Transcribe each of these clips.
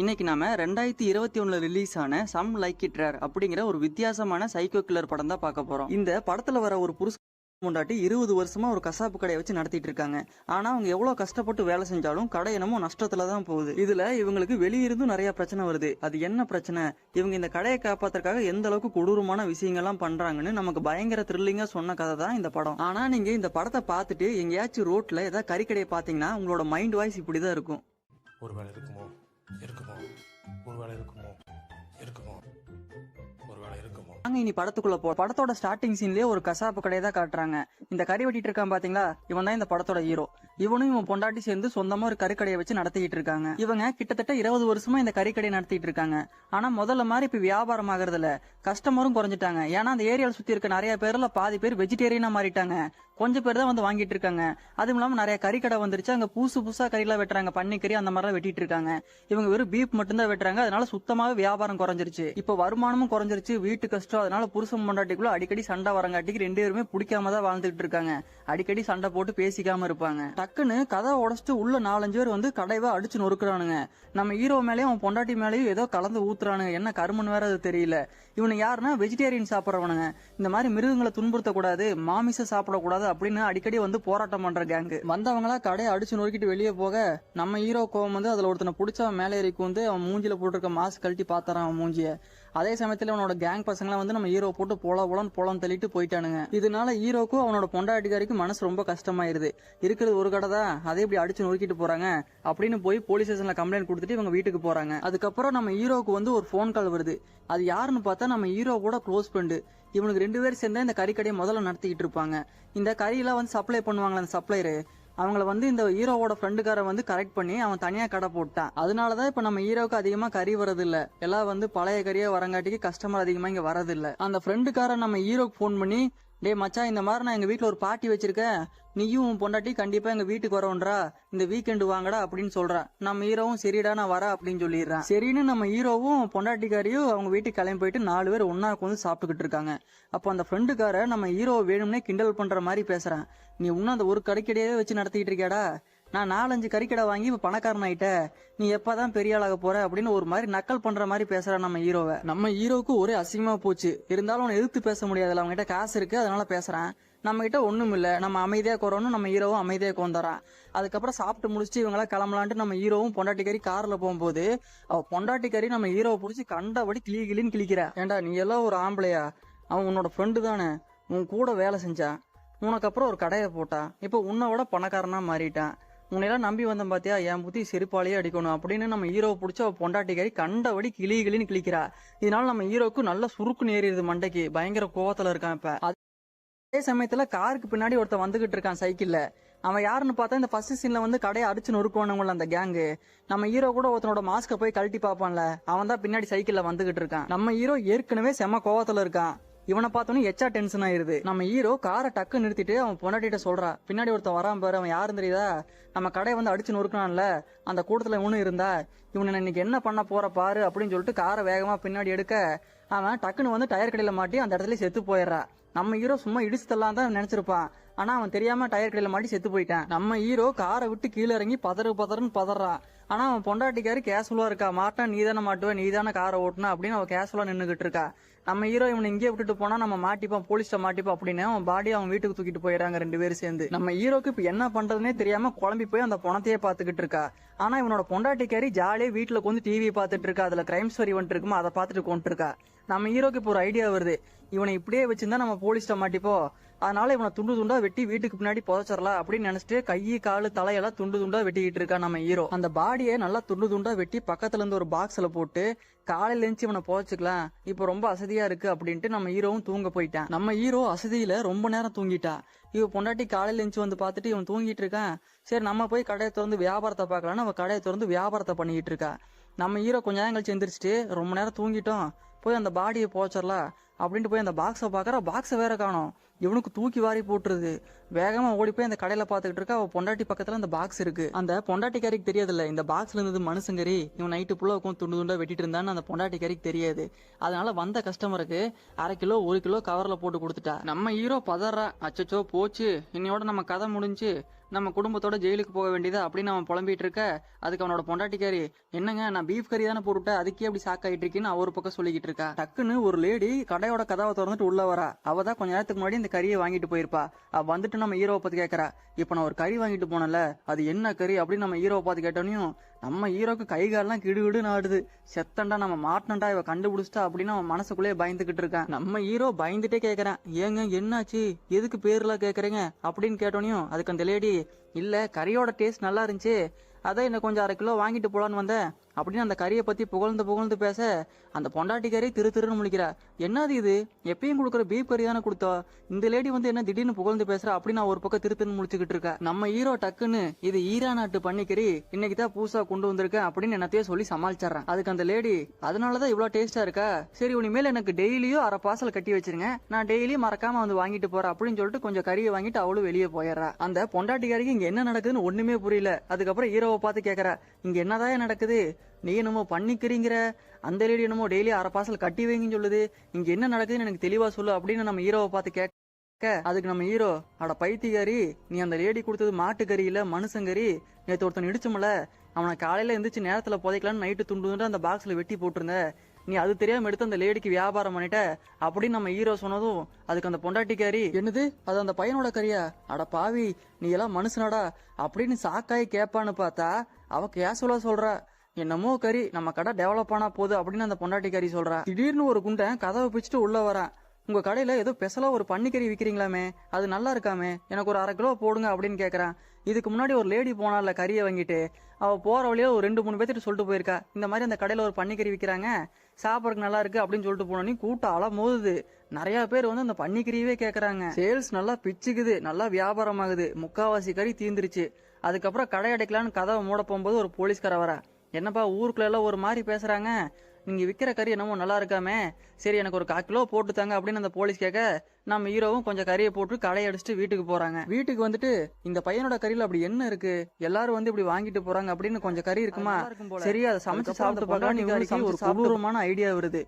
இன்னைக்கு நாம ரெண்டாயிரத்தி இருபத்தி ஒண்ணுல ரிலீஸ் ஆன சம் லைக் இட் ரேர் அப்படிங்கிற ஒரு வித்தியாசமான சைக்கோ கில்லர் படம் தான் பார்க்க போறோம். இந்த படத்துல வர ஒரு புருஷ முண்டாட்டி இருபது வருஷமா ஒரு கசாப்பு கடையை வச்சு நடத்திட்டு இருக்காங்க. ஆனா அவங்க எவ்வளவு கஷ்டப்பட்டு வேலை செஞ்சாலும் கடை என்னமோ நஷ்டத்துல தான் போகுது. இதுல இவங்களுக்கு வெளியிருந்தும் நிறைய பிரச்சனை வருது. அது என்ன பிரச்சனை? இவங்க இந்த கடையை காப்பாத்துறதுக்காக எந்த அளவுக்கு கொடூரமான விஷயங்கள்லாம் பண்றாங்கன்னு நமக்கு பயங்கர த்ரில்லிங்கா சொன்ன கதை தான் இந்த படம். ஆனா நீங்க இந்த படத்தை பார்த்துட்டு எங்கேயாச்சும் ரோட்ல ஏதாவது கறிக்கடையை பாத்தீங்கன்னா உங்களோட மைண்ட் வாய்ஸ் இப்படிதான் இருக்கும். ஒருவேளை இருக்குமோ? இருக்குமோ? ஒருவேளை இருக்குமோ? இருக்குமோ? ஒருவேளை இருக்குமோ? இனி படத்துக்குள்ள போ படத்தோட ஸ்டார்டிங் சீன்லயே ஒரு கசாப்பு கடையை தான் காட்டுறாங்க. இந்த கறி வெட்டிட்டு இருக்கான் பாத்தீங்களா? இவன் தான் இந்த படத்தோட ஹீரோ இவனும் இவன் பொண்டாட்டி சேர்ந்து சொந்தமா ஒரு கறிக்கடையை வச்சு நடத்திட்டு இருக்காங்க. இவங்க கிட்டத்தட்ட இருபது வருஷமா இந்த கறிக்கடையை நடத்திட்டு இருக்காங்க. ஆனா முதல்ல மாதிரி இப்ப வியாபாரம் ஆகுறது இல்ல கஸ்டமரும் குறைஞ்சிட்டாங்க. ஏன்னா அந்த ஏரியால சுத்தி இருக்க நிறைய பேர்ல பாதி பேர் வெஜிடேரியனா மாறிட்டாங்க. கொஞ்சம் பேர் தான் வந்து வாங்கிட்டு இருக்காங்க. அதுவும் இல்லாமல் நிறைய கறிக்கடை வந்துருச்சு. அங்கே புதுசு புதுசாக கறிலாம் வெட்டுறாங்க. பன்னிக்கறி அந்த மாதிரிலாம் வெட்டிட்டு இருக்காங்க. இவங்க வெறும் பீப் மட்டும்தான் வெட்டுறாங்க. அதனால சுத்தமாகவே வியாபாரம் குறைஞ்சிருச்சு. இப்போ வருமானமும் குறைஞ்சிருச்சு. வீட்டு கஷ்டம். அதனால புருஷன் பொண்டாட்டிக்குள்ள அடிக்கடி சண்டை வரங்காட்டிக்கு ரெண்டு பேருமே பிடிக்காம தான் வாழ்ந்துட்டு இருக்காங்க. அடிக்கடி சண்டை போட்டு பேசிக்காம இருப்பாங்க. டக்குன்னு கதை உடைச்சிட்டு உள்ள நாலஞ்சு பேர் வந்து கடைவா அடிச்சு நொறுக்குறானுங்க. நம்ம ஹீரோ மேலேயும் அவன் பொண்டாட்டி மேலேயும் ஏதோ கலந்து ஊத்துறானுங்க. என்ன கருமன் வேற அது தெரியல. இவனை யாருன்னா வெஜிடேரியன் சாப்பிட்றவனுங்க. இந்த மாதிரி மிருகங்களை துன்புறுத்தக்கூடாது மாமிசம் சாப்பிடக்கூடாது அப்படின்னு அடிக்கடி வந்து போராட்டம் பண்ற கேங்கு வந்தவங்களா கடையை அடிச்சு நொறுக்கிட்டு வெளியே போக நம்ம ஹீரோ கோவம் வந்து அதுல ஒருத்தனை பிடிச்ச அவன் மேலே ஏறி வந்து அவன் மூஞ்சில போட்டிருக்க மாஸ்க் கழட்டி பாத்துறான் அவன் மூஞ்சிய. அதே சமயத்தில் அவனோட கேங் பசங்களாம் வந்து நம்ம ஹீரோ போட்டு போல போலன்னு போலம் தள்ளிட்டு போயிட்டானுங்க. இதனால ஹீரோக்கும் அவனோட பொண்டாட்டிக்காரிக்கும் மனசு ரொம்ப கஷ்டமாயிருது. இருக்கிறது ஒரு கடை தான் அதே இப்படி அடிச்சு நொறுக்கிட்டு போறாங்க. அப்படின்னு போய் போலீஸ் ஸ்டேஷன்ல கம்ப்ளைண்ட் கொடுத்துட்டு இவங்க வீட்டுக்கு போறாங்க. அதுக்கப்புறம் நம்ம ஹீரோக்கு வந்து ஒரு ஃபோன் கால் வருது. அது யாருன்னு பார்த்தா நம்ம ஹீரோ கூட க்ளோஸ் ஃப்ரெண்டு இவனுக்கு ரெண்டு பேரும் சேர்ந்தா இந்த கறிக்கடையை முதல்ல நடத்திக்கிட்டு இருப்பாங்க. இந்த கறியெல்லாம் வந்து சப்ளை பண்ணுவாங்களே அந்த சப்ளையரு அவங்கள வந்து இந்த ஹீரோவோட ஃப்ரெண்டுக்கார வந்து கரெக்ட் பண்ணி அவன் தனியா கடை போட்டான். அதனாலதான் இப்ப நம்ம ஹீரோக்கு அதிகமா கறி வரது இல்ல எல்லாம் வந்து பழைய கறியா வரங்காட்டிக்கு கஸ்டமர் அதிகமா இங்க வரது இல்ல அந்த ஃப்ரெண்டுக்கார நம்ம ஹீரோக்கு ஃபோன் பண்ணி டேய் மச்சான் இந்த மாதிரி நான் எங்கள் வீட்டில் ஒரு பார்ட்டி வச்சிருக்கேன். நீயும் உன் பொண்டாட்டி கண்டிப்பாக எங்கள் வீட்டுக்கு வரோன்றா? இந்த வீக்கெண்டு வாங்கடா அப்படின்னு சொல்கிறேன் நம்ம ஹீரோவும் சரிடா நான் வரேன் அப்படின்னு சொல்லிடுறேன். சரின்னு நம்ம ஹீரோவும் பொண்டாட்டிக்காரியும் அவங்க வீட்டுக்கு கிளம்பி போயிட்டு நாலு பேர் ஒன்றா வந்து சாப்பிட்டுக்கிட்டு இருக்காங்க. அப்போ அந்த ஃப்ரெண்டுக்கார நம்ம ஹீரோ வேணும்னே கிண்டல் பண்ணுற மாதிரி பேசுகிறேன் நீ இன்னும் அந்த ஒரு கடைக்கடையே வச்சு நடத்திக்கிட்டு இருக்கியாடா? நான் நாலஞ்சு கறிக்கடை வாங்கி இப்ப பணக்காரன் ஆயிட்ட நீ எப்பதான் பெரிய ஆளாக போற? அப்படின்னு ஒரு மாதிரி நக்கல் பண்ற மாதிரி பேசுற நம்ம ஹீரோவை. நம்ம ஹீரோவுக்கு ஒரே அசிங்கமா போச்சு. இருந்தாலும் அவனை எதிர்த்து பேச முடியாதுல அவங்க கிட்ட காசு இருக்கு அதனால பேசுறேன். நம்ம கிட்ட ஒண்ணும் இல்ல. நம்ம அமைதியா குறோன்னு நம்ம ஹீரோவும் அமைதியா கொண்டுறான் அதுக்கப்புறம் சாப்பிட்டு முடிச்சுட்டு இவங்களா கிளம்பலான்ட்டு நம்ம ஹீரோவும் பொண்டாட்டிக்கறி கார்ல போகும்போது அவ பொண்டாட்டிக்கறி நம்ம ஹீரோவை பிடிச்சி கண்டபடி கிளி கிளின்னு கிளிக்கிறா ஏண்டா நீ எல்லாம் ஒரு ஆம்பளையா? அவன் உன்னோட ஃப்ரெண்டு தானே. உன் கூட வேலை செஞ்சான் உனக்கு அப்புறம் ஒரு கடையை போட்டான் இப்போ உன்னை விட பணக்காரனா மாறிட்டான் உன்னையெல்லாம் நம்பி வந்தேன் பார்த்தியா என் புத்தி செருப்பாலேயே அடிக்கணும். அப்படின்னு நம்ம ஹீரோ பிடிச்ச பொண்டாட்டிக்காரி கண்டபடி கிளி கிளின்னு கிளிக்கிறா. இதனால நம்ம ஹீரோவுக்கு நல்ல சுருக்குன்னு ஏறிடுது மண்டைக்கு. பயங்கர கோவத்தில் இருக்கான் இப்போ. அதே சமயத்தில் காருக்கு பின்னாடி ஒருத்தன் வந்துகிட்டு இருக்கான் சைக்கிளில் அவன் யாருன்னு பார்த்தா இந்த ஃபர்ஸ்ட் சீனில் வந்து கடையை அடிச்சு நொறுக்குவானுங்கள அந்த கேங்கு நம்ம ஹீரோ கூட ஒருத்தனோட மாஸ்க்கை போய் கழட்டி பார்ப்பான்ல அவன் தான் பின்னாடி சைக்கிளில் வந்துகிட்டு இருக்கான். நம்ம ஹீரோ ஏற்கனவே செம கோவத்தில் இருக்கான். இவனை பார்த்தோன்னே எச்சா டென்ஷன் ஆயிருது. நம்ம ஹீரோ காரை டக்கு நிறுத்திட்டு அவன் பொண்டாட்டிட்ட சொல்றா பின்னாடி ஒருத்தன் வரான் பாரு அவன் யாரும் தெரியுதா? நம்ம கடையை வந்து அடிச்சு நொறுக்கலாம்ல அந்த கூட்டத்துல இவனும் இருந்தா இவனை இன்னைக்கு என்ன பண்ண போற பாரு அப்படின்னு சொல்லிட்டு காரை வேகமா பின்னாடி எடுக்க அவன் டக்குன்னு வந்து டயர் கடையில மாட்டி அந்த இடத்துல செத்து போயிடுறா. நம்ம ஹீரோ சும்மா இடிச்சு தரலாம் தான் நினைச்சிருப்பான். ஆனா அவன் தெரியாம டயர் கடையில மாட்டி செத்து போயிட்டான். நம்ம ஹீரோ காரை விட்டு கீழே இறங்கி பதறு பதறுன்னு பதறான். ஆனா அவன் பொண்டாட்டிக்காரு கேஷுவலா இருக்கா மாட்டான் நீ தானே மாட்டுவ நீ தானே காரை ஓட்டுனா அப்படின்னு அவன் கேஷுவலா நின்னுகிட்டு இருக்கா. நம்ம ஹீரோ இவனை இங்கே விட்டுட்டு போனா நம்ம மாட்டிப்போம் போலீஸ்ட மாட்டிப்போம் அப்படின்னு அவன் பாடி அவன் வீட்டுக்கு தூக்கிட்டு போயிடறாங்க ரெண்டு பேரும் சேர்ந்து. நம்ம ஹீரோக்கு இப்ப என்ன பண்றதுனே தெரியாம குழம்பி போய் அந்த பணத்தையே பாத்துக்கிட்டு இருக்கா. ஆனா இவனோட பொண்டாட்டிக்காரி ஜாலியா வீட்டுல கொண்டு டிவி பாத்துட்டு இருக்கா. அதுல கிரைம் ஸ்டோரி வந்துட்டு இருக்குமோ அதை பாத்துட்டு கொண்டு இருக்கா. நம்ம ஹீரோக்கு இப்போ ஒரு ஐடியா வருது. இவனை இப்படியே வச்சிருந்தா நம்ம போலீஸ்ட மாட்டிப்போ அதனால இவனை துண்டு துண்டா வெட்டி வீட்டுக்கு பின்னாடி புதைச்சிடலாம் அப்படின்னு நினைச்சிட்டு கை காலு தலையெல்லாம் துண்டு துண்டா வெட்டிக்கிட்டு இருக்கான் நம்ம ஹீரோ அந்த பாடியை நல்லா துண்டு துண்டா வெட்டி பக்கத்துல இருந்து ஒரு பாக்ஸ்ல போட்டு காலையில இருந்து இவனை புதைச்சிக்கலாம். இப்போ ரொம்ப அசதியா இருக்கு அப்படின்ட்டு நம்ம ஹீரோவும் தூங்க போயிட்டான். நம்ம ஹீரோ அசதியில ரொம்ப நேரம் தூங்கிட்டா. இவ பொண்டாட்டி காலையில எழுந்து வந்து பார்த்துட்டு இவன் தூங்கிட்டு இருக்கான். சரி நம்ம போய் கடையை திறந்து வியாபாரத்தை பார்க்கலாம்னு நம்ம கடையை திறந்து வியாபாரத்தை பண்ணிக்கிட்டு இருக்கா. நம்ம ஹீரோ கொஞ்ச நேரம் கழிச்சு எந்திரிச்சிட்டு ரொம்ப நேரம் தூங்கிட்டோம். போய் அந்த பாடியை போச்சிடலாம் அப்படின்ட்டு போய் அந்த பாக்ஸை பார்க்குற. பாக்ஸை வேற காணும். இவனுக்கு தூக்கி வாரி போட்டுருது. வேகமா ஓடி போய் அந்த கடையில பாத்துக்கிட்டு இருக்கா. அவ பொண்டாட்டி பக்கத்துல அந்த பாக்ஸ் இருக்கு. அந்த பொண்டாட்டிக்காரிக்கு தெரியாதுல்ல இந்த பாக்ஸ்ல இருந்தது மனுஷங்கரி இவன் நைட்டு புள்ள உட்காந்து துண்டு துண்டா வெட்டிட்டு இருந்தான்னு அந்த பொண்டாட்டிக்காரிக்கு தெரியாது. அதனால வந்த கஸ்டமருக்கு அரை கிலோ ஒரு கிலோ கவர்ல போட்டு கொடுத்துட்டா. நம்ம ஹீரோ பதறா. அச்சச்சோ போச்சு. இன்னையோட நம்ம கதை முடிஞ்சு நம்ம குடும்பத்தோட ஜெயிலுக்கு போக வேண்டியதா அப்படின்னு அவன் புலம்பிட்டு இருக்க. அதுக்கு அவனோட பொண்டாட்டிக்காரி என்னங்க நான் பீஃப் கறி தானே போட்டுட்டேன். அதுக்கே அப்படி ஷாக் ஆயிட்டு இருக்கேன்னு அவர் பக்கம் சொல்லிக்கிட்டு இருக்கா. டக்குன்னு ஒரு லேடி கடையோட கதாவை திறந்துட்டு உள்ள வரா. அவ தான் கொஞ்ச நேரத்துக்கு முன்னாடி இந்த கறியை வாங்கிட்டு போயிருப்பா. அவ வந்துட்டு நம்ம ஹீரோவை பார்த்து கேக்குறா. இப்போ நான் ஒரு கறி வாங்கிட்டு போனல அது என்ன கறி அப்படின்னு நம்ம ஹீரோவை பார்த்து கேட்டோனையும் நம்ம ஹீரோக்கு கை கால்லாம் கிடுகிடுன்னு ஆடுது. செத்தண்டா நம்ம மாட்டினண்டா இவ கண்டுபிடிச்சிட்டா அப்படின்னு அவன் மனசுக்குள்ளேயே பயந்துகிட்டு இருக்கான். நம்ம ஹீரோ பயந்துட்டே கேக்குறான். ஏங்க என்னாச்சு? எதுக்கு பேர்லாம் கேட்குறீங்க அப்படின்னு கேட்டோனையும் அதுக்கு அந்த லேடி இல்ல கறியோட டேஸ்ட் நல்லா இருந்துச்சு. அதான் இன்னும் கொஞ்சம் அரை கிலோ வாங்கிட்டு போலான்னு வந்தேன். அப்படின்னு அந்த கறியை பத்தி புகழ்ந்து புகழ்ந்து பேச அந்த பொண்டாட்டி கறி திரு திருன்னு முழிக்கிறா. என்னது இது? எப்பயும் கொடுக்குற பீப் கறி தானே கொடுத்தோம் இந்த லேடி வந்து என்ன திடீர்னு புகழ்ந்து பேசுறா அப்படின்னு நான் ஒரு பக்கம் திரு முழிச்சுக்கிட்டு இருக்கா நம்ம ஹீரோ டக்குன்னு இது ஈரா நாட்டு பண்ணிக்கறி இன்னைக்கு தான் புதுசாக கொண்டு வந்திருக்கேன் அப்படின்னு என்னத்தையே சொல்லி சமாளிச்சிடுறேன். அதுக்கு அந்த லேடி அதனாலதான் இவ்வளவு டேஸ்டா இருக்கா? சரி இனிமேல் எனக்கு டெய்லியும் அரை பார்சல் கட்டி வச்சிருங்க. நான் டெய்லியும் மறக்காம வந்து வாங்கிட்டு போறேன் அப்படின்னு சொல்லிட்டு கொஞ்சம் கறியை வாங்கிட்டு அவளும் வெளியே போயிடுறா. அந்த பொண்டாட்டிக்காரிக்கு இங்க என்ன நடக்குதுன்னு ஒண்ணுமே புரியல. அதுக்கப்புறம் ஹீரோவை பார்த்து கேக்குறா இங்க என்னதான் நடக்குது? நீ என்னமோ பண்ணிக்கிறீங்கிற? அந்த லேடி என்னமோ டெய்லி அரை பார்சல் கட்டி வைங்கன்னு சொல்லுது. இங்க என்ன நடக்குதுன்னு எனக்கு தெளிவா சொல்லு அப்படின்னு நம்ம ஹீரோவை பார்த்து கேட்க. அதுக்கு நம்ம ஹீரோ அட பைத்தியகாரி நீ அந்த லேடி கொடுத்தது மாட்டுக்கறி இல்ல மனுஷங்கறி நேத்து ஒருத்தன் இடிச்சுமல அவனை காலையில எந்திரிச்சு நேரத்துல புதைக்கலான்னு நைட்டு துண்டு துண்டு அந்த பாக்ஸ்ல வெட்டி போட்டிருந்த. நீ அது தெரியாம எடுத்து அந்த லேடிக்கு வியாபாரம் பண்ணிட்ட அப்படின்னு நம்ம ஹீரோ சொன்னதும் அதுக்கு அந்த பொண்டாட்டிக்காரி என்னது? அது அந்த பையனோட கறியா? அட பாவி நீ எல்லாம் மனுஷனாடா அப்படின்னு சாக்காய் கேப்பான்னு பார்த்தா அவ கேசுவலா சொல்றா. என்னமோ கறி நம்ம கடை டெவலப் ஆனா போகுது அப்படின்னு அந்த பொண்டாட்டி கறி சொல்றா. திடீர்னு ஒரு குண்டன் கதவை பிடிச்சிட்டு உள்ள வரான் உங்க கடையில ஏதோ பெசலா ஒரு பன்னிக்கறி விக்கிறீங்களாமே அது நல்லா இருக்காமே எனக்கு ஒரு அரை கிலோ போடுங்க அப்படின்னு கேக்குறான் இதுக்கு முன்னாடி ஒரு லேடி போனால கறியை வாங்கிட்டு அவ போற வழியே ஒரு ரெண்டு மூணு பேர்த்திட்ட சொல்லிட்டு போயிருக்கா. இந்த மாதிரி அந்த கடையில ஒரு பன்னிக்கறி விக்கிறாங்க சாப்பிடறதுக்கு நல்லா இருக்கு அப்படின்னு சொல்லிட்டு போனோன்னே கூட்டம் அல மோதுது. நிறைய பேர் வந்து அந்த பன்னிக்கறியவே கேக்குறாங்க. சேல்ஸ் நல்லா பிச்சுக்குது நல்லா வியாபாரம் ஆகுது முக்காவாசி கறி தீந்துருச்சு. அதுக்கப்புறம் கடை அடைக்கலான்னு கதவை மூட போகும்போது ஒரு போலீஸ்கார வர. என்னப்பா ஊருக்குள்ள எல்லாம் ஒரு மாதிரி பேசுறாங்க? நீங்க விக்கிற கறி என்னமோ நல்லா இருக்காமே. சரி எனக்கு ஒரு கால் கிலோ போட்டு தாங்க அப்படின்னு அந்த போலீஸ் கேட்க நம்ம ஹீரோவும் கொஞ்சம் கறியை போட்டு கடையை அடிச்சுட்டு வீட்டுக்கு போறாங்க. வீட்டுக்கு வந்துட்டு இந்த பையனோட கறியில அப்படி என்ன இருக்கு? எல்லாரும் வந்து இப்படி வாங்கிட்டு போறாங்க அப்படின்னு கொஞ்சம் கறி இருக்குமா? சரி அதை சமைச்சு சாப்பிட்டு பார்க்கலாம் ஒரு கொடூரமான ஐடியா வருது.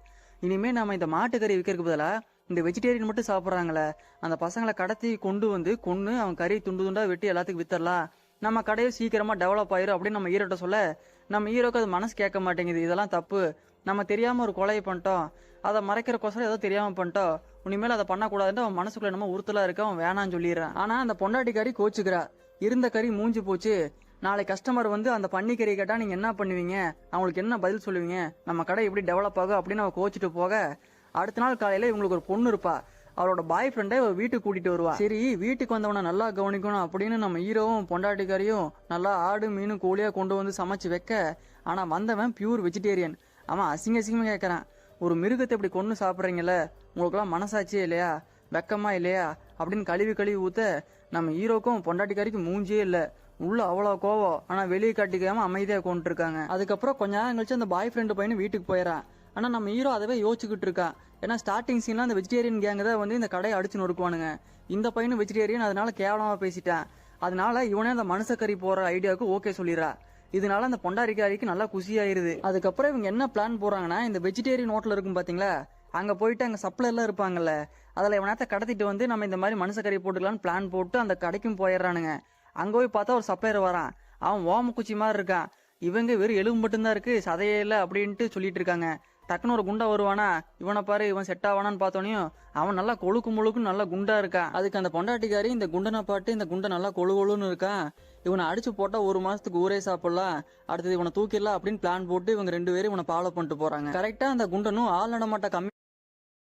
இனிமே நாம இந்த மாட்டுக்கறி விற்கிறதுக்கு பதிலா இந்த வெஜிடேரியன் மட்டும் சாப்பிட்றாங்களே அந்த பசங்களை கடத்தி கொண்டு வந்து கொன்னு அவன் கறி துண்டு துண்டா வெட்டி எல்லாத்துக்கும் வித்தரலாம். நம்ம கடையை சீக்கிரமா டெவலப் ஆயிரும் அப்படின்னு நம்ம ஹீரோட்ட சொல்ல நம்ம ஹீரோக்கு அது மனசு கேட்க மாட்டேங்குது. இதெல்லாம் தப்பு. நம்ம தெரியாமல் ஒரு கொலையை பண்ணிட்டோம். அதை மறைக்கிறக்கோசரம் ஏதோ தெரியாமல் பண்ணிட்டோம். உனிமேல் அதை பண்ணக்கூடாதுன்னு அவன் மனசுக்குள்ள நம்ம உறுத்தலாக இருக்க. அவன் வேணான்னு சொல்லிடுறான். ஆனால் அந்த பொண்டாட்டிக்காரி கோச்சுக்கிறா. இருந்த கறி மூஞ்சி போச்சு. நாளை கஸ்டமர் வந்து அந்த பன்னிக்கறி கேட்டால் நீங்கள் என்ன பண்ணுவீங்க? அவங்களுக்கு என்ன பதில் சொல்லுவீங்க? நம்ம கடை எப்படி டெவலப் ஆகும்? அப்படின்னு அவன் கோச்சிட்டு போக அடுத்த நாள் காலையில் இவங்களுக்கு ஒரு பொண்ணு இருப்பா. அவளோட பாய் ஃப்ரெண்டை வீட்டுக்கு கூட்டிட்டு வருவா. சரி வீட்டுக்கு வந்தவனை நல்லா கவனிக்கணும் அப்படின்னு நம்ம ஹீரோவும் பொண்டாட்டிக்காரியும் நல்லா ஆடு மீன் கோழியா கொண்டு வந்து சமைச்சு வைக்க. ஆனா வந்தவன் பியூர் வெஜிடேரியன் அவன் அசிங்க அசிங்கமா கேட்கறான் ஒரு மிருகத்தை இப்படி கொண்டு சாப்பிட்றீங்கல்ல உங்களுக்குலாம் மனசாட்சியே இல்லையா? வெக்கமா இல்லையா? அப்படின்னு கழுவி கழுவி ஊத்த நம்ம ஹீரோக்கும் பொண்டாட்டிக்காரிக்கும் மூஞ்சியே இல்லை. உள்ள அவ்வளோ கோவம். ஆனால் வெளியே காட்டிக்காம அமைதியாக கொண்டு இருக்காங்க. அதுக்கப்புறம் கொஞ்ச நேரம் கழிச்சு அந்த பாய் ஃப்ரெண்டு பையனும் வீட்டுக்கு போயிடறான். ஆனால் நம்ம ஹீரோ அதவே யோசிச்சுக்கிட்டு இருக்கான் ஏன்னா ஸ்டார்டிங் சீனில் அந்த வெஜிடேரியன் கேங்கு தான் வந்து இந்த கடையை அடிச்சு நொறுக்குவானுங்க. இந்த பையனும் வெஜிடேரியன் அதனால கேவலமாக பேசிட்டேன். அதனால இவனே அந்த மனுஷக்கறி போகிற ஐடியாவுக்கு ஓகே சொல்லிடுறா. இதனால அந்த பொண்டாரிக்காரிக்கு நல்லா குசியாயிருது அதுக்கப்புறம் இவங்க என்ன பிளான் போறாங்கன்னா இந்த வெஜிடேரியன் ஹோட்டல் இருக்கும் பாத்தீங்களா? அங்கே போயிட்டு அங்கே சப்ளைலாம் இருப்பாங்கல்ல அதில் இவனத்தை கடத்திட்டு வந்து நம்ம இந்த மாதிரி மனுஷக்கறி போட்டுக்கலாம்னு பிளான் போட்டு அந்த கடைக்கும் போயிடுறானுங்க. அங்கே போய் பார்த்தா ஒரு சப்ளையர் வரான். அவன் ஓம குச்சி மாதிரி இருக்கான். இவங்க வெறும் எலும்பு மட்டும்தான் இருக்கு சதையே இல்லை அப்படின்ட்டு சொல்லிட்டு இருக்காங்க. டக்குன்னு ஒரு குண்டா வருவானா? இவனை பாரு இவன் செட் ஆவானான்னு பார்த்தோனையும் அவன் நல்லா கொழுக்கு முழுக்குன்னு நல்லா குண்டா இருக்கான். அதுக்கு அந்த பொண்டாட்டிக்காரி இந்த குண்டனை பாட்டு இந்த குண்டை நல்லா கொழு கொழுன்னு இருக்கான். இவனை அடிச்சு போட்டா ஒரு மாசத்துக்கு ஊரே சாப்பிடலாம். அடுத்தது இவனை தூக்கிடலாம் அப்படின்னு பிளான் போட்டு இவங்க ரெண்டு பேரும் இவனை ஃபாலோ பண்ணிட்டு போறாங்க. கரெக்டா அந்த குண்டனும் ஆள் நடமாட்ட கம்மி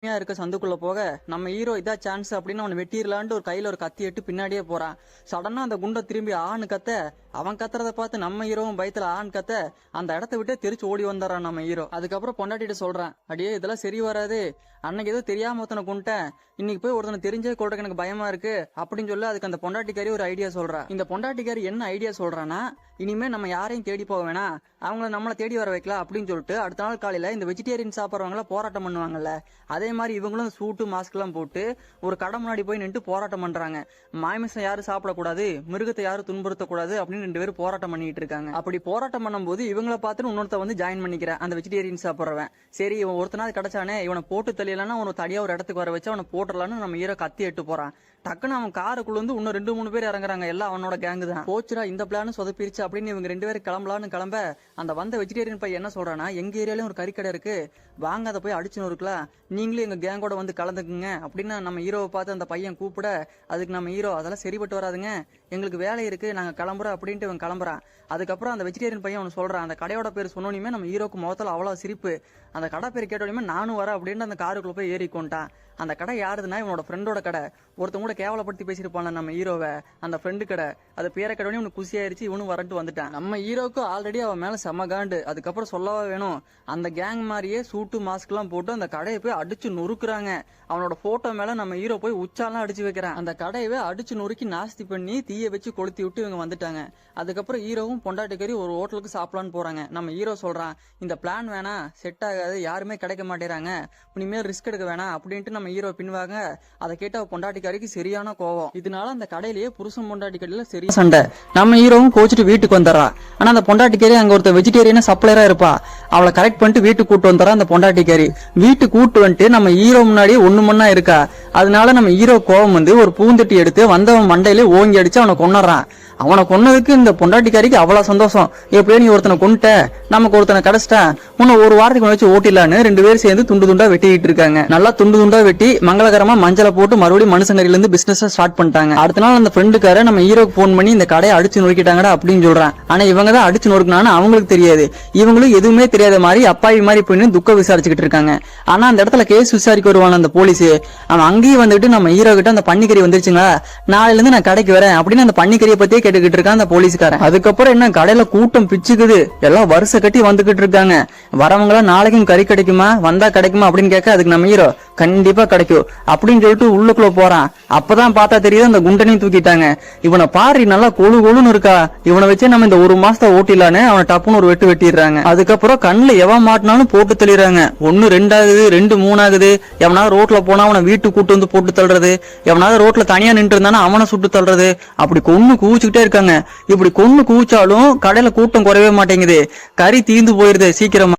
கம்மியா இருக்க சந்துக்குள்ளே போக நம்ம ஹீரோ இதான் சான்ஸ் அப்படின்னு அவனை வெட்டிடலான்ட்டு ஒரு கையில் ஒரு கத்தி எட்டு பின்னாடியே போகிறான் சடனாக அந்த குண்டை திரும்பி ஆண் கத்த அவன் கத்துறத பார்த்து நம்ம ஹீரோவும் பயத்தில் ஆண் கத்த அந்த இடத்த விட்டே தெரிச்சு ஓடி வந்துடுறான் நம்ம ஹீரோ அதுக்கப்புறம் பொண்டாட்டிட்டு சொல்கிறான் அடியே இதெல்லாம் சரி வராது. அன்னைக்கு ஏதோ தெரியாம ஒருத்தனை கொண்டுட்டேன் இன்னைக்கு போய் ஒருத்தனை தெரிஞ்சே கொள்றதுக்கு எனக்கு பயமா இருக்கு அப்படின்னு சொல்லி அதுக்கு அந்த பொண்டாட்டிக்காரி ஒரு ஐடியா சொல்றா. இந்த பொண்டாட்டிக்காரி என்ன ஐடியா சொல்றான்னா இனிமே நம்ம யாரையும் தேடி போக வேணாம். அவங்கள நம்மளை தேடி வர வைக்கலாம் அப்படின்னு சொல்லிட்டு அடுத்த நாள் காலையில இந்த வெஜிடேரியன் சாப்பிட்றவங்கள போராட்டம் பண்ணுவாங்கல்ல அதே மாதிரி இவங்களும் சூட்டு மாஸ்க் எல்லாம் போட்டு ஒரு கடை முன்னாடி போய் நின்று போராட்டம் பண்றாங்க. மாமிசம் யாரும் சாப்பிடக்கூடாது மிருகத்தை யாரும் துன்புறுத்தக்கூடாது அப்படின்னு ரெண்டு பேரும் போராட்டம் பண்ணிட்டு இருக்காங்க. அப்படி போராட்டம் பண்ணும்போது இவங்கள பார்த்துட்டு இன்னொருத்த வந்து ஜாயின் பண்ணிக்கிறேன் அந்த வெஜிடேரியன் சாப்பிட்றவன். சரி இவன் ஒருத்தனாவது கிடைச்சானே இவனை போட்டு தள்ளி இல்லைன்னா அவனை தனியாக ஒரு இடத்துக்கு வர வச்சு அவனை போட்டுடலான்னு நம்ம ஹீரோ கத்தி எட்டு போறான். டக்குன்னு அவன் காருக்குள்ள வந்து இன்னும் ரெண்டு மூணு பேர் இறங்குறாங்க. எல்லாம் அவனோட கேங்கு தான். போச்சுரா இந்த பிளானும் சொதப்பிருச்சு அப்படின்னு இவங்க ரெண்டு பேரும் கிளம்பலான்னு கிளம்ப அந்த வந்த வெஜிடேரியன் பையன் என்ன சொல்றானா எங்க ஏரியாலயும் ஒரு கறிக்கடை இருக்கு. வாங்க அதை போய் அடிச்சுன்னு இருக்கலாம். நீங்களும் எங்க கேங்கோட வந்து கலந்துக்குங்க. அப்படின்னு நம்ம ஹீரோவை பார்த்து அந்த பையன் கூப்பிட அதுக்கு நம்ம ஹீரோ அதெல்லாம் சரிபட்டு வராதுங்க. எங்களுக்கு வேலை இருக்கு. நாங்க கிளம்புறோம். அப்படின்ட்டு இவன் கிளம்புறான். அதுக்கப்புறம் அந்த வெஜிடேரியன் பையன் அவன் சொல்றான். அந்த கடையோட பேர் சொன்னோனையுமே நம்ம ஹீரோக்கு முகத்துல அவ்வளவு சிரிப்பு. அந்த கடை பேர் கேட்டோடையுமே நானும் வரேன். அப்படின்ட்டு அந்த காருக்குள்ள போய் ஏறி கொண்டான். அந்த கடை யாருதுன்னா இவனோட ஃப்ரெண்டோட கடை. ஒருத்தவங்க கூட கேவலப்படுத்தி பேசியிருப்பான்ல நம்ம ஹீரோவை. அந்த ஃப்ரெண்டு கடை. அது பேர கடவுனே இவனுக்கு குசியாயிருச்சு இவனும் வரட்டு வந்துட்டான். நம்ம ஹீரோக்கு ஆல்ரெடி அவன் மேல செம காண்டு. அதுக்கப்புறம் சொல்லவா வேணும்? அந்த கேங் மாதிரியே சூட்டு மாஸ்க்லாம் போட்டு அந்த கடையை போய் அடிச்சு நொறுக்குறாங்க. அவனோட போட்டோ மேல நம்ம ஹீரோ போய் உச்சாலாம் அடிச்சு வைக்கிறான். அந்த கடையவே அடிச்சு நொறுக்கி நாஸ்தி பண்ணி தீய வச்சு கொளுத்தி விட்டு இவங்க வந்துட்டாங்க. அதுக்கப்புறம் ஹீரோவும் பொண்டாட்டி கறி ஒரு ஹோட்டலுக்கு சாப்பிடலான்னு போறாங்க. நம்ம ஹீரோ சொல்றான் இந்த பிளான் வேணாம் செட் ஆகாது யாருமே கிடைக்க மாட்டேறாங்க. இனிமேல் ரிஸ்க் எடுக்க வேணாம் அப்படின்ட்டு நம்ம ஹீரோ பின்வாங்க. அதை கேட்ட அவ பொண்டாட்டிக்காரிக்கு சரியான கோவம். இதனால அந்த கடையிலேயே புருஷன் பொண்டாட்டி கடையில சரி சண்டை. நம்ம ஹீரோவும் கோச்சிட்டு வீட்டுக்கு வந்துடுறா. ஆனா அந்த பொண்டாட்டிக்காரி அங்க ஒருத்த வெஜிடேரியனா சப்ளையரா இருப்பா. அவளை கரெக்ட் பண்ணிட்டு வீட்டுக்கு கூட்டு வந்துடுறா அந்த பொண்டாட்டிக்காரி வீட்டுக்கு கூட்டு வந்துட்டு நம்ம ஹீரோ முன்னாடியே ஒண்ணு மண்ணா இருக்கா? அதனால நம்ம ஹீரோ கோவம் வந்து ஒரு பூந்தட்டி எடுத்து வந்தவன் மண்டையில ஓங்கி அடிச்சு அவனை கொண்டுறான் அவனை கொன்னதுக்கு இந்த பொண்டாட்டிக்காரிக்கு அவ்வளோ சந்தோஷம். எப்படியோ நீ ஒருத்தனை கொண்டுட்ட நமக்கு ஒருத்தனை கிடைச்சிட்டா உன்னை ஒரு வாரத்துக்கு வச்சு ஓட்டிடலான்னு ரெண்டு பேரும் சேர்ந்து துண்டு துண்டா வெட்டிட்டு இருக்காங்க. நல்லா துண்டு துண்டா வெட்டி மங்களகரமா மஞ்சளை போட்டு மறுபடியும் மனுஷங்கரில இருந்து பிசினஸ் ஸ்டார்ட் பண்ணிட்டாங்க. அடுத்த நாள் அந்த ஃப்ரெண்டுக்கார நம்ம ஹீரோக்கு போன் பண்ணி இந்த கடையை அடிச்சு நொறுக்கிட்டாங்கடா அப்படின்னு சொல்றான். ஆனா இவங்க தான் அடிச்சு நொறுக்கினான்னு அவங்களுக்கு தெரியாது. இவங்களும் எதுவுமே தெரியாத மாதிரி அப்பாவி மாதிரி போயின்னு துக்க விசாரிச்சுக்கிட்டு இருக்காங்க. ஆனா அந்த இடத்துல கேஸ் விசாரிக்க வருவான் அந்த போலீஸ் அவன் அங்கேயும் வந்துட்டு நம்ம ஹீரோ கிட்ட அந்த பன்னிக்கறி வந்துருச்சுங்களா? நாளைல இருந்து நான் கடைக்கு வரேன் அப்படின்னு அந்த பன்னிக்கறியை பத்தியே கேட்டுக்கிட்டு இருக்கான் அந்த போலீஸ்காரன். அதுக்கப்புறம் என்ன கடையில கூட்டம் பிச்சுக்குது. எல்லாம் வருஷ கட்டி வந்துகிட்டு இருக்காங்க. வரவங்க எல்லாம் நாளைக்கும் கறி கிடைக்குமா? வந்தா கிடைக்குமா அப்படின்னு கேட்க அதுக்கு நம்ம ஹீரோ கண்டிப்பா கிடைக்கும். அப்படின்னு சொல்லிட்டு உள்ளுக்குள்ள போறான். அப்பதான் பார்த்தா தெரியுது அந்த குண்டனையும் தூக்கிட்டாங்க. இவனை பாரு நல்லா கொழு கொழுன்னு இருக்கா. இவனை வச்சு நம்ம இந்த ஒரு மாசத்தை ஓட்டிலான்னு அவனை டப்புன்னு ஒரு வெட்டு வெட்டிடுறாங்க. அதுக்கப்புறம் கண்ணுல எவன் மாட்டினாலும் போட்டு தள்ளிடுறாங்க. ஒன்னு ரெண்டாகுது ரெண்டு மூணாகுது. எவனாவது ரோட்ல போனா அவனை வீட்டுக்கு கூட்டு வந்து போட்டு தள்ளுறது. எவனாவது ரோட்ல தனியா நின்று இருந்தானா அவனை சுட்டு தள்ளுறது. அப்படி கொன்னு குவிச்சுக்கிட்டே இருக்காங்க. இப்படி கொன்னு குவிச்சாலும் கடையில கூட்டம் குறையவே மாட்டேங்குது. கறி தீந்து போயிருது சீக்கிரமா.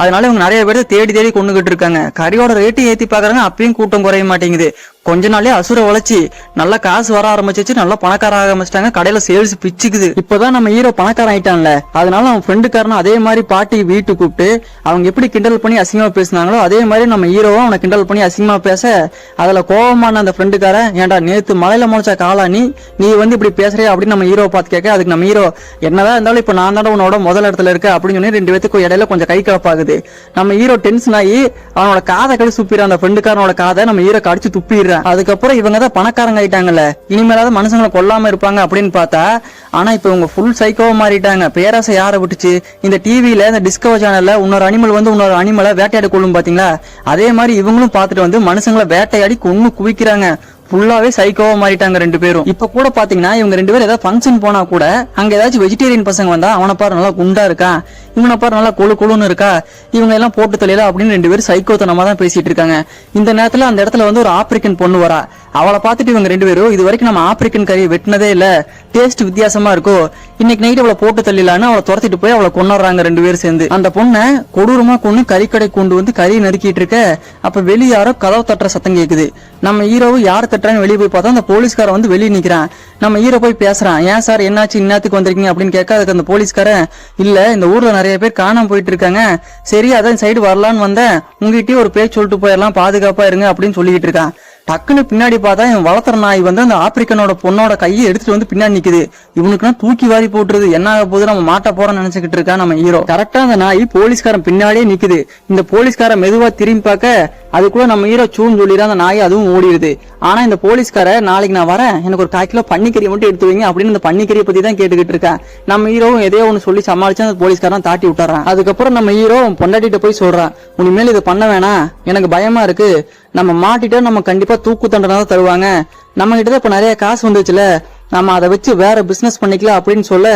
அதனால இவங்க நிறைய பேர் தேடி தேடி கொண்டுகிட்டு இருக்காங்க. கறியோட ரேட்டும் ஏத்தி பாக்குறாங்க அப்பயும் கூட்டம் குறைய மாட்டேங்குது. கொஞ்ச நாளே அசுர வளர்ச்சி நல்லா காசு வர ஆரம்பிச்சிச்சு நல்லா பணக்கார ஆரம்பிச்சிட்டாங்க. கடையில சேல்ஸ் பிச்சுக்குது. இப்பதான் நம்ம ஹீரோ பணக்காரன் ஆயிட்டான்ல. அதனால அவன் ஃப்ரெண்டுக்காரன் அதே மாதிரி பாட்டி வீட்டுக்கு கூப்பிட்டு அவங்க எப்படி கிண்டல் பண்ணி அசிங்கமா பேசினாங்களோ அதே மாதிரி நம்ம ஹீரோவும் அவனை கிண்டல் பண்ணி அசிங்கமா பேச அதுல கோபமான அந்த ஃப்ரெண்டுக்காரன் ஏன்டா நேத்து மலையில முளைச்ச காலா நீ நீ வந்து இப்படி பேசுறியா? அப்படின்னு நம்ம ஹீரோ பார்த்து கேட்க அதுக்கு நம்ம ஹீரோ என்னதான் இருந்தாலும் இப்ப நான் தான் உன்னோட முதல் இடத்துல இருக்க அப்படின்னு சொல்லி ரெண்டு பேத்துக்கும் இடையில கொஞ்சம் கை கலப்பாகுது. நம்ம ஹீரோ டென்ஷன் ஆகி அவனோட காதை கடிச்சு துப்பிடுற அந்த ஃப்ரெண்டுக்காரனோட காதை நம்ம ஹீரோ கடிச்சு துப்பிடுற அதுக்கப்புறம் இவங்க தான் பணக்காரங்க ஆயிட்டாங்கல்ல. இனிமேலாவது மனுஷங்களை கொல்லாம இருப்பாங்க அப்படின்னு பார்த்தா ஆனா இப்ப இவங்க ஃபுல் சைக்கோவா மாறிட்டாங்க. பேராசை யாரை விட்டுச்சு? இந்த டிவியில இந்த டிஸ்கவர் சேனல்ல இன்னொரு அனிமல் வந்து இன்னொரு அனிமலை வேட்டையாடி கொள்ளும் பாத்தீங்களா? அதே மாதிரி இவங்களும் பார்த்துட்டு வந்து மனுஷங்களை வேட்டையாடி கொன்னு குவிக்கிறாங்க. ஃபுல்லாவே சைக்கோவா மாறிட்டாங்க ரெண்டு பேரும். இப்ப கூட பாத்தீங்கன்னா இவங்க ரெண்டு பேரும் ஏதாவது ஃபங்க்ஷன் போனா கூட அங்க ஏதாச்சும் வெஜிடேரியன் பசங்க வந்தா அவனை பாரு நல்லா குண்டா இருக்கான் இவனை பாரு நல்லா கொழு கொழுன்னு இருக்கா? இவங்க எல்லாம் போட்டு தொழில அப்படின்னு ரெண்டு பேரும் சைக்கோத்தனமா தான் பேசிட்டு இருக்காங்க. இந்த நேரத்துல அந்த இடத்துல வந்து ஒரு ஆப்பிரிக்கன் பொண்ணு வரா. அவளை பார்த்துட்டு இவங்க ரெண்டு பேரும் இது வரைக்கும் நம்ம ஆப்பிரிக்கன் கறி வெட்டினதே இல்லை டேஸ்ட் வித்தியாசமா இருக்கோ இன்னைக்கு நைட் அவளை போட்டு தள்ளிலான்னு அவளை துரத்திட்டு போய் அவளை கொண்டாடுறாங்க ரெண்டு பேரும் சேர்ந்து. அந்த பொண்ணை கொடூரமா கொண்டு கறிக்கடை கொண்டு வந்து கறி நறுக்கிட்டு இருக்க அப்ப வெளியே யாரோ கதவு தட்டுற சத்தம் கேக்குது. நம்ம ஹீரோவும் யார் தட்டுறான்னு வெளியே போய் பார்த்தா அந்த போலீஸ்கார வந்து வெளியே நிக்கிறான். நம்ம ஹீரோ போய் பேசுறான் ஏன் சார் என்னாச்சு? இன்னாத்துக்கு வந்திருக்கீங்க? அப்படின்னு கேட்க அதுக்கு அந்த போலீஸ்காரன் இல்ல இந்த ஊர்ல நிறைய பேர் காணாம போயிட்டு இருக்காங்க. சரி அதான் சைடு வரலான்னு வந்தேன். உங்ககிட்டயே ஒரு பேச்சு சொல்லிட்டு போயிடலாம் பாதுகாப்பா இருங்க அப்படின்னு சொல்லிக்கிட்டு இருக்கான். டக்குன்னு பின்னாடி பார்த்தா இவன் வளர்த்துற நாய் வந்து அந்த ஆப்பிரிக்கனோட பொண்ணோட கையை எடுத்துட்டு வந்து பின்னாடி நிக்குது. இவனுக்குனா தூக்கி வாரி போட்டுருது. என்ன ஆக போகுது? நம்ம மாட்ட போறோம்னு நினைச்சுக்கிட்டு இருக்கான் நம்ம ஹீரோ. கரெக்டா அந்த நாய் போலீஸ்காரன் பின்னாடியே நிக்குது. இந்த போலீஸ்காரன் மெதுவா திரும்பி பார்க்க அதுக்குள்ள நம்ம ஹீரோ சூன்னு சொல்லிடுற அந்த நாய் அதுவும் ஓடிடுது. ஆனா இந்த போலீஸ்கார நாளைக்கு நான் வரேன். எனக்கு ஒரு கால் கிலோ பன்னிக்கறியை மட்டும் எடுத்து வைங்க அப்படின்னு இந்த பன்னிக்கறியை பத்தி தான் கேட்டுக்கிட்டு இருக்கேன். நம்ம ஹீரோவும் எதையோ ஒன்னு சொல்லி சமாளிச்சு அந்த போலீஸ்காரன் தாட்டி விட்டுறான். அதுக்கப்புறம் நம்ம ஹீரோ பொண்டாட்டிகிட்ட போய் சொல்றான் உனிமேல் இதை பண்ண வேணாம். எனக்கு பயமா இருக்கு. நம்ம மாட்டிட்டா நம்ம கண்டிப்பா தூக்கு தண்டனை தான் தருவாங்க. நம்ம கிட்ட தான் இப்ப நிறைய காசு வந்துச்சுல. நம்ம அதை வச்சு வேற பிசினஸ் பண்ணிக்கலாம் அப்படின்னு சொல்ல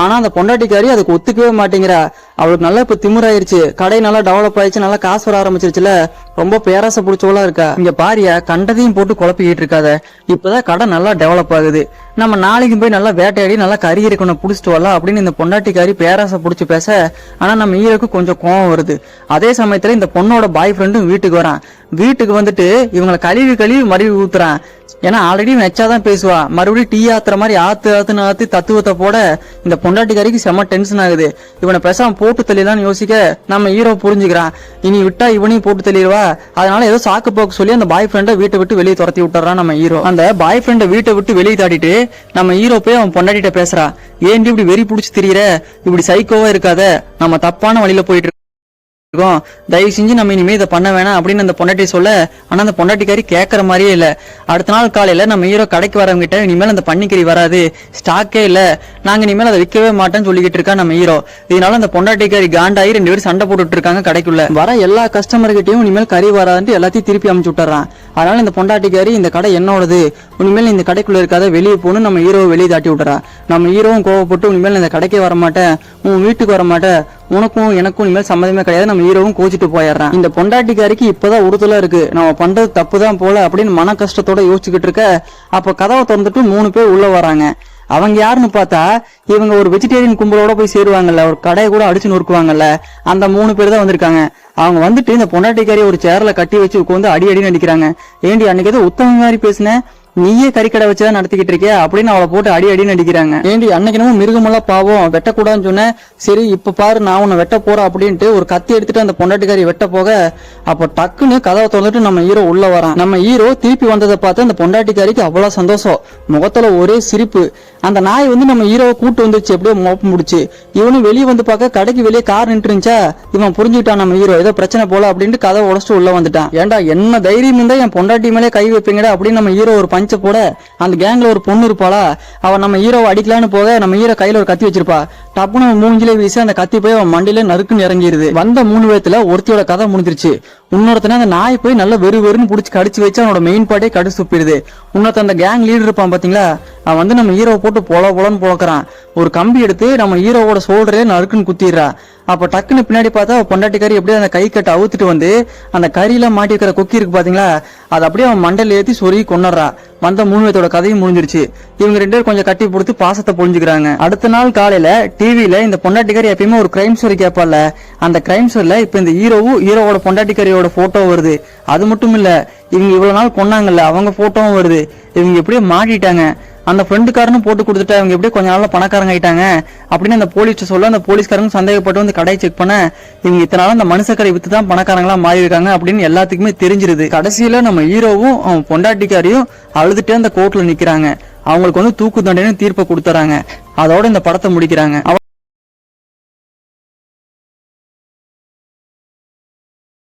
ஆனா அந்த பொண்டாட்டிக்காரி அதுக்கு ஒத்துக்கவே மாட்டேங்கிறா. அவளுக்கு நல்லா இப்ப திமுறாயிருச்சு கடை நல்லா டெவலப் ஆயிடுச்சு நல்லா காசு வர ஆரம்பிச்சிருச்சுல. ரொம்ப பேராசை பிடிச்சவளா இருக்கா. இங்க பாரியா கண்டதையும் போட்டு குழப்பிக்கிட்டு இருக்காத. இப்பதான் கடை நல்லா டெவலப் ஆகுது. நம்ம நாளைக்கு போய் நல்லா வேட்டையாடி நல்லா கறி இருக்கணும் புடிச்சிட்டு வரலாம் அப்படின்னு இந்த பொண்டாட்டிக்காரி பேராசை பிடிச்சி பேச ஆனா நம்ம ஈரோக்கு கொஞ்சம் கோவம் வருது. அதே சமயத்துல இந்த பொண்ணோட பாய் ஃப்ரெண்டும் வீட்டுக்கு வரான். வீட்டுக்கு வந்துட்டு இவங்களை கழுவி கழுவி மறுபடி ஊத்துறான். ஏன்னா ஆல்ரெடி வச்சாதான் பேசுவா. மறுபடியும் டீ ஆத்துற மாதிரி ஆத்து ஆத்துன்னு ஆத்து தத்துவத்தை போட இந்த பொண்டாட்டிக்காரிக்கு செம்ம டென்ஷன் ஆகுது. இவனை பேசாம போட்டு தள்ளிடலாம்னு யோசிக்க நம்ம ஹீரோ புரிஞ்சுக்கிறான். இனி விட்டா இவனையும் போட்டு தள்ளிடுவா. அதனால ஏதோ சாக்கு போக்கு சொல்லி அந்த பாய் ஃப்ரெண்டை வீட்டை விட்டு வெளியே துரத்தி விட்டுறான் நம்ம ஹீரோ. அந்த பாய் ஃப்ரெண்டை வீட்டை விட்டு வெளியே தாட்டிட்டு நம்ம ஹீரோ போய் அவன் பொண்டாட்டிட்ட பேசுறான். ஏன்டி இப்படி வெறி புடிச்சு திரியற? இப்படி சைக்கோவா இருக்காத. நம்ம தப்பான வழியில போயிட்டு இருக்கோம் தயவு செஞ்சு நம்ம இனிமே இதை பண்ண வேணாம் அப்படின்னு அந்த பொண்டாட்டி சொல்ல ஆனா அந்த பொண்டாட்டிக்காரி கேட்கற மாதிரியே இல்ல. அடுத்த நாள் காலையில நம்ம ஹீரோ கடைக்கு வரவங்க கிட்ட இனிமேல் அந்த பன்னிக்கறி வராது ஸ்டாக்கே இல்ல. நாங்க இனிமேல் அதை விற்கவே மாட்டேன்னு சொல்லிக்கிட்டு இருக்கா நம்ம ஹீரோ இதனால அந்த பொண்டாட்டிக்காரி காண்டாகி ரெண்டு பேரும் சண்டை போட்டுட்டு இருக்காங்க கடைக்குள்ள. வர எல்லா கஸ்டமர்கிட்டையும் இனிமேல் கறி வராதுன்ட்டு எல்லாத்தையும் திருப்பி அமுச்சு விட்டுறான். அதனால இந்த பொண்டாட்டிக்காரி இந்த கடை என்னோடது? இனிமேல் இந்த கடைக்குள்ள இருக்காத வெளியே போகணும் நம்ம ஹீரோவை வெளியே தாட்டி விட்டுறா. நம்ம ஹீரோவும் கோவப்பட்டு இனிமேல் இந்த கடைக்கே வர மாட்டேன் உன் வீட்டுக்கு வர மாட்டேன் உனக்கும் எனக்கும் இனிமேல் சம்மதமே கிடையாது. நம்ம ஹீரோவும் கோச்சிட்டு போயிடுறான். இந்த பொண்டாட்டிக்காரிக்கு இப்பதான் உறுதலா இருக்கு. நம்ம பண்றது தப்பு தான் போல அப்படின்னு மன கஷ்டத்தோட யோசிச்சுக்கிட்டு இருக்க. அப்ப கதவை திறந்துட்டு மூணு பேர் உள்ள வராங்க. அவங்க யாருன்னு பார்த்தா இவங்க ஒரு வெஜிடேரியன் கும்பலோட போய் சேருவாங்கல்ல ஒரு கடையை கூட அடிச்சு நொறுக்குவாங்கல்ல அந்த மூணு பேர் தான் வந்திருக்காங்க. அவங்க வந்துட்டு இந்த பொண்டாட்டிக்காரி ஒரு சேர்ல கட்டி வச்சு உட்காந்து அடி அடி நடிக்கிறாங்க ஏண்டி அன்னைக்கு ஏதோ உத்தம மாதிரி பேசுனேன் நீயே கறிக்கடை வச்சுதான் நடத்திக்கிட்டு இருக்கியா? அப்படின்னு அவளை போட்டு அடி அடி நடிக்கிறாங்க ஏண்டி அன்னைக்கு நம்ம மிருகமெல்லாம் பாவம். வெட்டக்கூடாதுன்னு சொன்னேன். சரி இப்ப பாரு நான் உன்னை வெட்ட போறேன் அப்படின்ட்டு ஒரு கத்தி எடுத்துட்டு அந்த பொண்டாட்டிக்காரி வெட்ட போக அப்போ டக்குன்னு கதவை திறந்துட்டு நம்ம ஹீரோ உள்ள வரான். நம்ம ஹீரோ திருப்பி வந்ததை பார்த்து அந்த பொண்டாட்டிக்காரிக்கு அவ்வளவு சந்தோஷம். முகத்துல ஒரே சிரிப்பு. அந்த நாய் வந்து நம்ம ஹீரோவை கூட்டு வந்துச்சு எப்படியோ மோப்பம் முடிச்சு. இவனும் வெளியே வந்து பார்க்க கடைக்கு வெளியே கார் நின்று இருந்துச்சா இவன் புரிஞ்சுக்கிட்டான் நம்ம ஹீரோ ஏதோ பிரச்சனை போல அப்படின்ட்டு கதை உடச்சிட்டு உள்ள வந்துட்டான். ஏன்டா என்ன தைரியம் இருந்தா என் பொண்டாட்டி மேலே கை வைப்பீங்கடா அப்படின்னு நம்ம ஹீரோ ஒரு பஞ்ச போட அந்த கேங்ல ஒரு பொண்ணு இருப்பாளா? அவன் நம்ம ஹீரோவை அடிக்கலான்னு போக நம்ம ஹீரோ கையில ஒரு கத்தி வச்சிருப்பா. டப்புன்னு மூஞ்சிலே வீசி அந்த கத்தி போய் அவன் மண்டியில நறுக்குன்னு இறங்கிடுது வந்த மூணு பேத்துல ஒருத்தியோட கதை முடிஞ்சிருச்சு. இன்னொருத்தன அந்த நாய் போய் நல்லா வெறு வெறுன்னு பிடிச்சி கடிச்சு வச்சு அவனோட மெயின் பாட்டே கடிச்சு துப்பிடுது. இன்னொருத்த அந்த கேங் லீடர் இருப்பான் பாத்தீங்களா? அவன் வந்து நம்ம ஹீரோவை போட்டு பொல பொலன்னு பொழக்கிறான் ஒரு கம்பி எடுத்து நம்ம ஹீரோவோட சோல்டரே நறுக்குன்னு குத்திடுறா. அப்போ டக்குன்னு பின்னாடி பார்த்தா பொண்டாட்டி கறி அப்படியே அந்த கை கட்டை அவுத்துட்டு வந்து அந்த கறியில மாட்டி இருக்கிற கொக்கி இருக்கு பாத்தீங்களா? அது அப்படியே அவன் மண்டல ஏற்றி சொருகி கொண்டுறா வந்த மூணு பேத்தோட கதையும் முடிஞ்சிருச்சு. இவங்க ரெண்டு பேரும் கொஞ்சம் கட்டி கொடுத்து பாசத்தை பொழிஞ்சுக்கிறாங்க. அடுத்த நாள் காலையில டிவியில இந்த பொண்டாட்டிக்காரி எப்பயுமே ஒரு கிரைம் ஸ்டோரி கேட்பால அந்த கிரைம் ஸ்டோரியில இப்ப இந்த ஹீரோவும் ஹீரோவோட பொண்டாட்டிக்காரியோட போட்டோ வருது. அது மட்டும் இல்ல இவங்க இவ்வளவு நாள் கொண்டாங்கல்ல அவங்க போட்டோவும் வருது. இவங்க எப்படியோ மாட்டிட்டாங்க. அந்த ஃப்ரெண்டுக்காரனும் போட்டு கொடுத்துட்டு அவங்க எப்படியே கொஞ்ச நாள்ல பணக்காரங்க ஆயிட்டாங்க. அப்படின்னு அந்த போலீஸ் சொல்ல அந்த போலீஸ்காரங்க சந்தேகப்பட்டு வந்து கடையை செக் பண்ண இவங்க இத்தனை நாள் அந்த மனுஷக்கரை வித்து தான் பணக்காரங்களா மாறி இருக்காங்க அப்படின்னு எல்லாத்துக்குமே தெரிஞ்சிருது. கடைசியில நம்ம ஹீரோவும் அவன் பொண்டாட்டிக்காரியும் அழுதுட்டே அந்த கோர்ட்ல நிக்கிறாங்க. அவங்களுக்கு வந்து தூக்கு தண்டனை தீர்ப்பை கொடுத்துறாங்க. அதோட இந்த படத்தை முடிக்கிறாங்க.